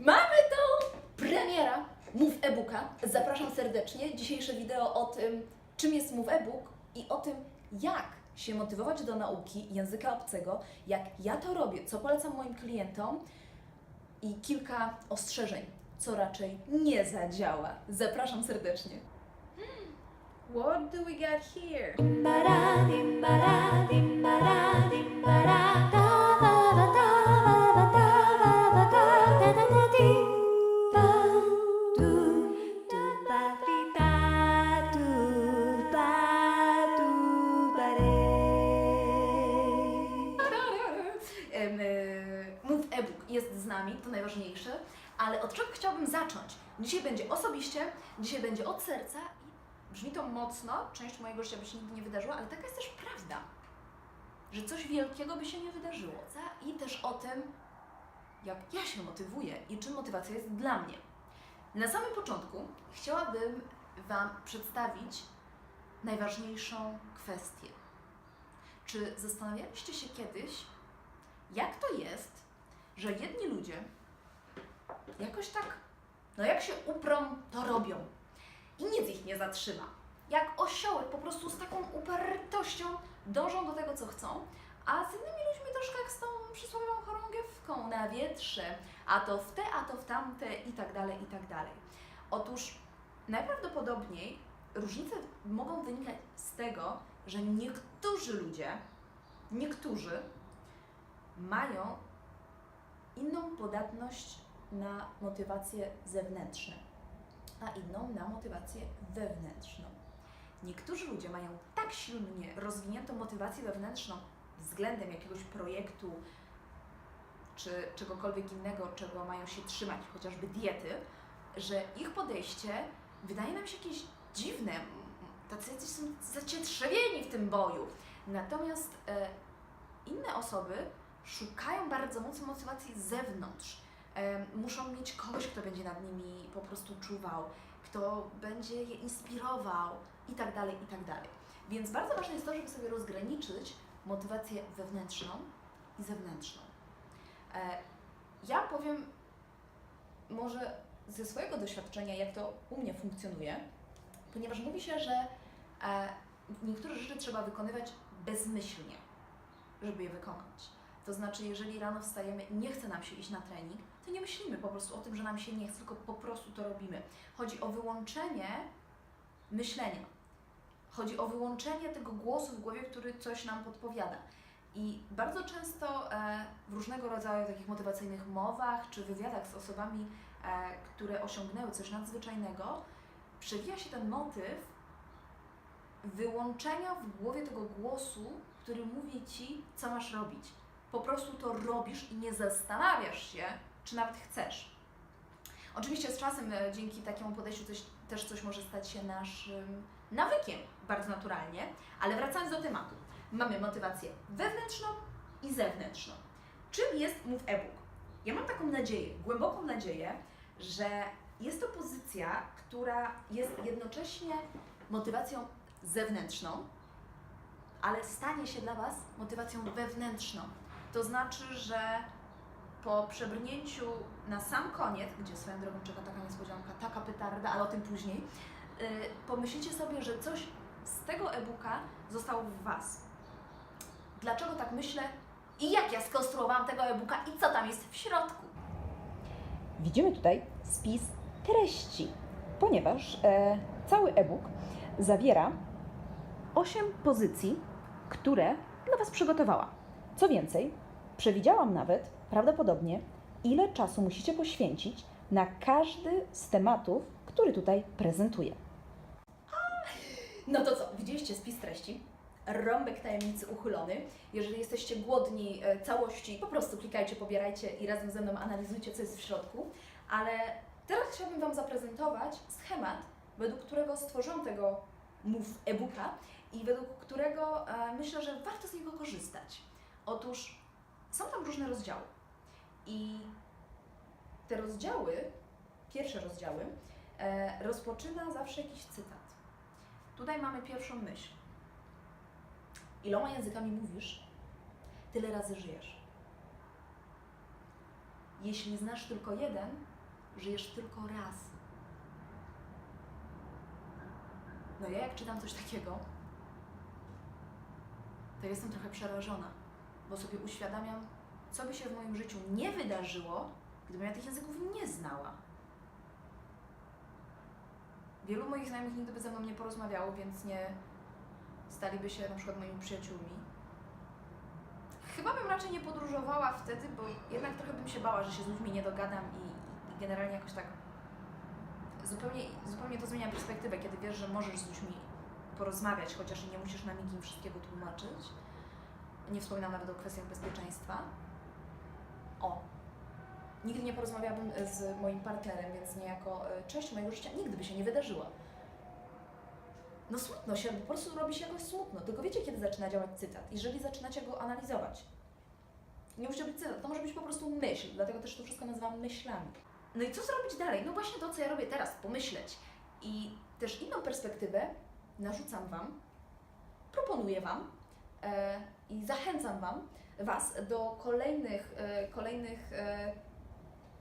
Mamy to! Premiera Move e-booka. Zapraszam serdecznie. Dzisiejsze wideo o tym, czym jest Move e-book i o tym, jak się motywować do nauki języka obcego, jak ja to robię, co polecam moim klientom i kilka ostrzeżeń, co raczej nie zadziała. Zapraszam serdecznie. What do we got here? Em, jest z nami, to najważniejsze, ale od czego chciałabym zacząć? Dzisiaj będzie osobiście, dzisiaj będzie od serca i brzmi to mocno, część mojego życia by się nigdy nie wydarzyła, ale taka jest też prawda, że coś wielkiego by się nie wydarzyło. I też o tym, jak ja się motywuję i czym motywacja jest dla mnie. Na samym początku chciałabym Wam przedstawić najważniejszą kwestię. Czy zastanawialiście się kiedyś, jak to jest, że jedni ludzie jakoś tak, no jak się uprą, to robią i nic ich nie zatrzyma. Jak osiołek, po prostu z taką upartością dążą do tego, co chcą, a z innymi ludźmi troszkę jak z tą przysłowiową chorągiewką na wietrze, a to w te, a to w tamte i tak dalej, i tak dalej. Otóż najprawdopodobniej różnice mogą wynikać z tego, że niektórzy ludzie, niektórzy mają inną podatność na motywacje zewnętrzne, a inną na motywację wewnętrzną. Niektórzy ludzie mają tak silnie rozwiniętą motywację wewnętrzną względem jakiegoś projektu czy czegokolwiek innego, czego mają się trzymać, chociażby diety, że ich podejście wydaje nam się jakieś dziwne, tacy jacyś są zacietrzewieni w tym boju. Natomiast e, inne osoby szukają bardzo mocno motywacji z zewnątrz. Muszą mieć kogoś, kto będzie nad nimi po prostu czuwał, kto będzie je inspirował i tak dalej, i tak dalej. Więc bardzo ważne jest to, żeby sobie rozgraniczyć motywację wewnętrzną i zewnętrzną. E, Ja powiem może ze swojego doświadczenia, jak to u mnie funkcjonuje, ponieważ mówi się, że e, niektóre rzeczy trzeba wykonywać bezmyślnie, żeby je wykonać. To znaczy, jeżeli rano wstajemy nie chce nam się iść na trening, to nie myślimy po prostu o tym, że nam się nie chce, tylko po prostu to robimy. Chodzi o wyłączenie myślenia. Chodzi o wyłączenie tego głosu w głowie, który coś nam podpowiada. I bardzo często e, w różnego rodzaju takich motywacyjnych mowach czy wywiadach z osobami, e, które osiągnęły coś nadzwyczajnego, przewija się ten motyw wyłączenia w głowie tego głosu, który mówi ci, co masz robić. Po prostu to robisz i nie zastanawiasz się, czy nawet chcesz. Oczywiście z czasem e, dzięki takiemu podejściu coś, też coś może stać się naszym nawykiem, bardzo naturalnie, ale wracając do tematu. Mamy motywację wewnętrzną i zewnętrzną. Czym jest Move e-book? Ja mam taką nadzieję, głęboką nadzieję, że jest to pozycja, która jest jednocześnie motywacją zewnętrzną, ale stanie się dla Was motywacją wewnętrzną. To znaczy, że po przebrnięciu na sam koniec, gdzie swoją drogą czeka taka niespodzianka, taka petarda, ale o tym później, yy, pomyślicie sobie, że coś z tego e-booka zostało w Was. Dlaczego tak myślę i jak ja skonstruowałam tego e-booka i co tam jest w środku? Widzimy tutaj spis treści, ponieważ e, cały e-book zawiera 8 pozycji, które dla Was przygotowałam. Co więcej, przewidziałam nawet prawdopodobnie, ile czasu musicie poświęcić na każdy z tematów, który tutaj prezentuję. No to co, widzieliście spis treści? Rąbek tajemnicy uchylony. Jeżeli jesteście głodni e, całości, po prostu klikajcie, pobierajcie i razem ze mną analizujcie, co jest w środku. Ale teraz chciałabym Wam zaprezentować schemat, według którego stworzyłam tego Move e-booka i według którego e, myślę, że warto z niego korzystać. Otóż są tam różne rozdziały. I te rozdziały, pierwsze rozdziały, e, rozpoczyna zawsze jakiś cytat. Tutaj mamy pierwszą myśl. Iloma językami mówisz, tyle razy żyjesz. Jeśli znasz tylko jeden, żyjesz tylko raz. No ja jak czytam coś takiego, to jestem trochę przerażona, bo sobie uświadamiam, co by się w moim życiu nie wydarzyło, gdybym ja tych języków nie znała. Wielu moich znajomych nigdy by ze mną nie porozmawiało, więc nie staliby się na przykład moimi przyjaciółmi. Chyba bym raczej nie podróżowała wtedy, bo jednak trochę bym się bała, że się z ludźmi nie dogadam i, i generalnie jakoś tak zupełnie, zupełnie to zmienia perspektywę, kiedy wiesz, że możesz z ludźmi porozmawiać, chociaż nie musisz na migi im wszystkiego tłumaczyć. Nie wspominam nawet o kwestiach bezpieczeństwa. O! Nigdy nie porozmawiałabym z moim partnerem, więc niejako e, część mojego życia nigdy by się nie wydarzyła. No smutno się, po prostu robi się jakoś smutno. Tylko wiecie, kiedy zaczyna działać cytat? Jeżeli zaczynacie go analizować. Nie musi to być cytat, to może być po prostu myśl, dlatego też to wszystko nazywam myślami. No i co zrobić dalej? No właśnie to, co ja robię teraz, pomyśleć. I też inną perspektywę narzucam Wam, proponuję Wam e, i zachęcam Wam, Was do kolejnych, e, kolejnych e,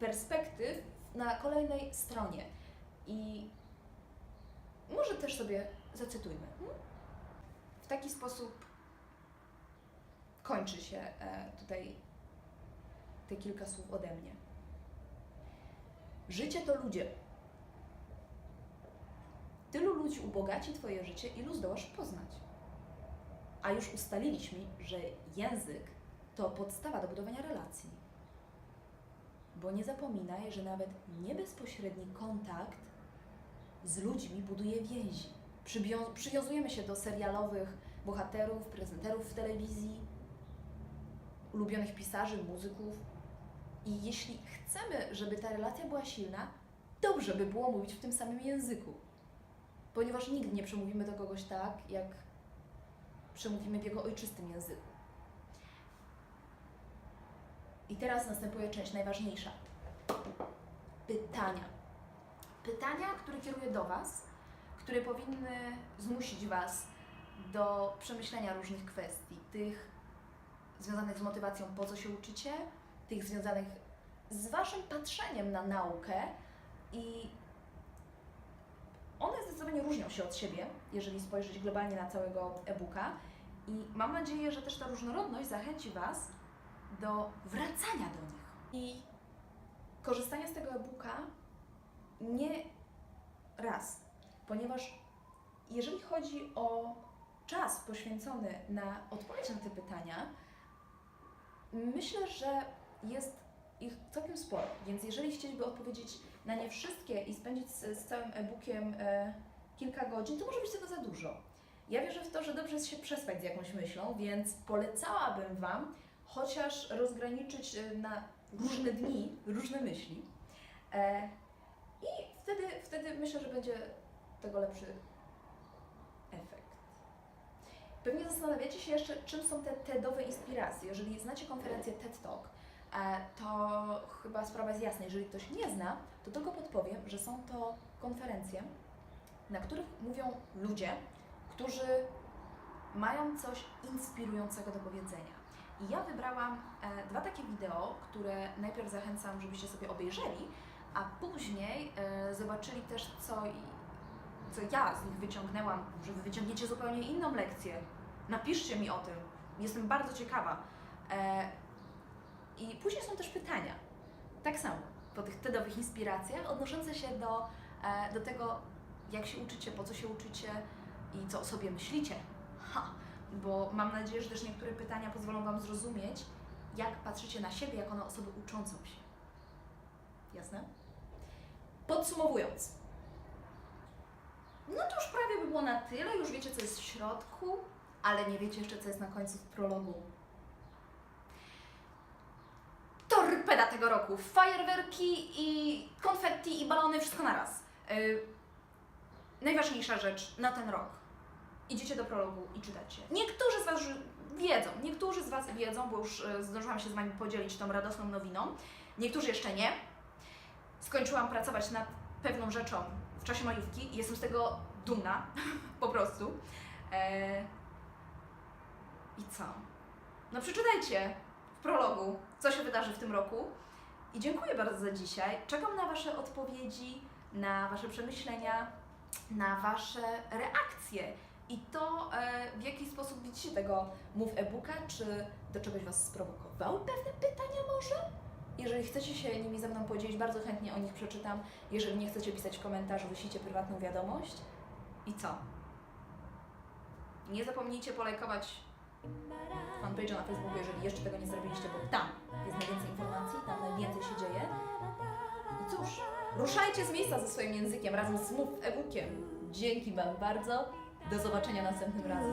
perspektyw na kolejnej stronie. I może też sobie zacytujmy. hmm? W taki sposób kończy się e, tutaj te kilka słów ode mnie. Życie to ludzie. Tylu ludzi ubogaci Twoje życie, ilu zdołasz poznać. A już ustaliliśmy, że język to podstawa do budowania relacji. Bo nie zapominaj, że nawet niebezpośredni kontakt z ludźmi buduje więzi. Przywią- przywiązujemy się do serialowych bohaterów, prezenterów w telewizji, ulubionych pisarzy, muzyków. I jeśli chcemy, żeby ta relacja była silna, dobrze by było mówić w tym samym języku. Ponieważ nigdy nie przemówimy do kogoś tak, jak przemówimy w jego ojczystym języku. I teraz następuje część najważniejsza. Pytania. Pytania, które kieruję do Was, które powinny zmusić Was do przemyślenia różnych kwestii, tych związanych z motywacją, po co się uczycie, tych związanych z Waszym patrzeniem na naukę i one zdecydowanie różnią się od siebie, jeżeli spojrzeć globalnie na całego e-booka. I mam nadzieję, że też ta różnorodność zachęci Was do wracania do nich. I korzystania z tego e-booka nie raz, ponieważ jeżeli chodzi o czas poświęcony na odpowiedź na te pytania, myślę, że jest ich całkiem sporo, więc jeżeli chcieliby odpowiedzieć na nie wszystkie i spędzić z, z całym e-bookiem e, kilka godzin, to może być tego za dużo. Ja wierzę w to, że dobrze jest się przespać z jakąś myślą, więc polecałabym Wam chociaż rozgraniczyć e, na różne dni różne myśli. E, I wtedy, wtedy myślę, że będzie tego lepszy efekt. Pewnie zastanawiacie się jeszcze, czym są te TEDowe inspiracje. Jeżeli znacie konferencję TED Talk, to chyba sprawa jest jasna. Jeżeli ktoś nie zna, to tylko podpowiem, że są to konferencje, na których mówią ludzie, którzy mają coś inspirującego do powiedzenia. I ja wybrałam e, dwa takie wideo, które najpierw zachęcam, żebyście sobie obejrzeli, a później e, zobaczyli też, co, co ja z nich wyciągnęłam, że wy wyciągniecie zupełnie inną lekcję. Napiszcie mi o tym. Jestem bardzo ciekawa. I później są też pytania. Tak samo, po tych TEDowych inspiracjach, odnoszące się do, e, do tego, jak się uczycie, po co się uczycie i co o sobie myślicie. Ha! Bo mam nadzieję, że też niektóre pytania pozwolą Wam zrozumieć, jak patrzycie na siebie jako na osobę uczącą się. Jasne? Podsumowując, no to już prawie by było na tyle, już wiecie co jest w środku, ale nie wiecie jeszcze co jest na końcu w prologu. Tego roku, fajerwerki i konfetti i balony, wszystko naraz. Yy, najważniejsza rzecz na ten rok. Idziecie do prologu i czytacie. Niektórzy z Was wiedzą, niektórzy z Was wiedzą, bo już e, zdążyłam się z Wami podzielić tą radosną nowiną. Niektórzy jeszcze nie. Skończyłam pracować nad pewną rzeczą w czasie majówki i jestem z tego dumna, po prostu. E... I co? No przeczytajcie w prologu, co się wydarzy w tym roku I dziękuję bardzo za dzisiaj. Czekam na Wasze odpowiedzi, na Wasze przemyślenia, na Wasze reakcje i to, e, w jaki sposób widzicie tego Move e-booka, czy do czegoś Was sprowokowały pewne pytania może? Jeżeli chcecie się nimi ze mną podzielić, bardzo chętnie o nich przeczytam. Jeżeli nie chcecie pisać w komentarzu, wyślijcie prywatną wiadomość. I co? Nie zapomnijcie polajkować fanpage'a na Facebooku, jeżeli jeszcze tego nie zrobiliście, bo tam jest najwięcej informacji, tam najwięcej się dzieje. I cóż, ruszajcie z miejsca ze swoim językiem razem z Move e-bookiem. Dzięki Wam bardzo. Do zobaczenia następnym razem.